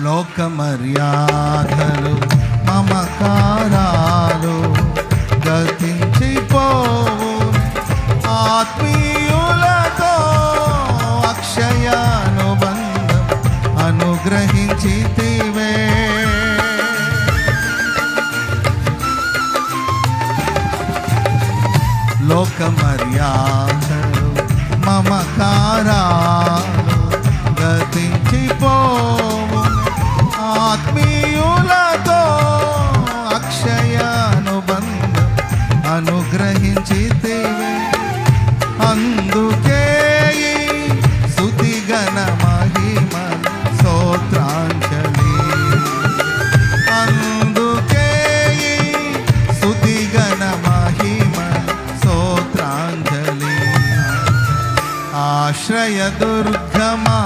లోక మర్యాదలు మమకారాలు గతించిపోవు. ఆత్మీయులతో అక్షయానుబంధం అనుగ్రహించితివే. లోక మర్యాదలు మమకారాలు గతించిపోవు. ఆత్మీయులతో అక్షయానుబంధం అనుగ్రహించితివే. అందుకే సుతిగణ మహిమ సోత్రాంజలి అందుకే సుతిగణ మహిమ సోత్రాంజలి ఆశ్రయ దుర్గమా